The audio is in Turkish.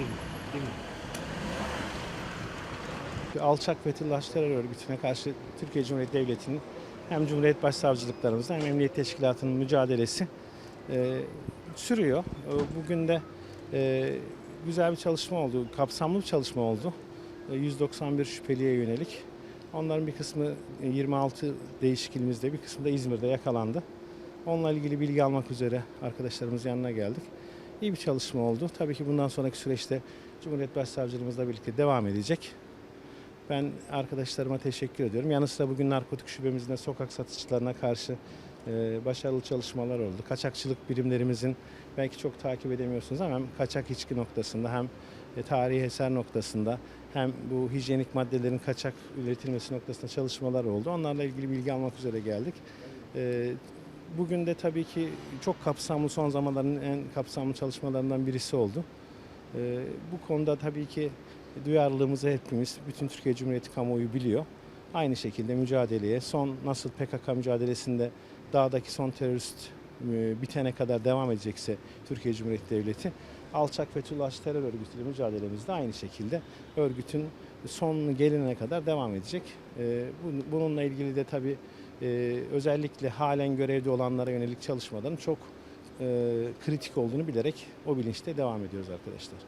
girmiyor. Değil mi? alçak Fethullahçı terör örgütüne karşı Türkiye Cumhuriyeti Devleti'nin hem Cumhuriyet Başsavcılıklarımızda hem Emniyet Teşkilatı'nın mücadelesi e, sürüyor. E, bugün de e, güzel bir çalışma oldu, kapsamlı bir çalışma oldu. E, 191 şüpheliye yönelik. Onların bir kısmı 26 değişik ilimizde, bir kısmı da İzmir'de yakalandı. Onunla ilgili bilgi almak üzere arkadaşlarımız yanına geldik. İyi bir çalışma oldu. Tabii ki bundan sonraki süreçte Cumhuriyet Başsavcılığımızla birlikte devam edecek. Ben arkadaşlarıma teşekkür ediyorum. Yanı sıra bugün narkotik şubemizde sokak satışçılarına karşı e, başarılı çalışmalar oldu. Kaçakçılık birimlerimizin belki çok takip edemiyorsunuz ama hem kaçak içki noktasında hem e, tarihi eser noktasında hem bu hijyenik maddelerin kaçak üretilmesi noktasında çalışmalar oldu. Onlarla ilgili bilgi almak üzere geldik. E, Bugün de tabii ki çok kapsamlı son zamanların en kapsamlı çalışmalarından birisi oldu. E, Bu konuda tabii ki duyarlılığımızı hepimiz, bütün Türkiye Cumhuriyeti kamuoyu biliyor. Aynı şekilde mücadeleye, son nasıl PKK mücadelesinde dağdaki son terörist e, bitene kadar devam edecekse Türkiye Cumhuriyeti Devleti, alçak Fethullahçı terör örgütüyle mücadelemiz de aynı şekilde örgütün son gelene kadar devam edecek. E, bu- Bununla ilgili de tabii e, özellikle halen görevde olanlara yönelik çalışmaların çok e, kritik olduğunu bilerek o bilinçte devam ediyoruz arkadaşlar.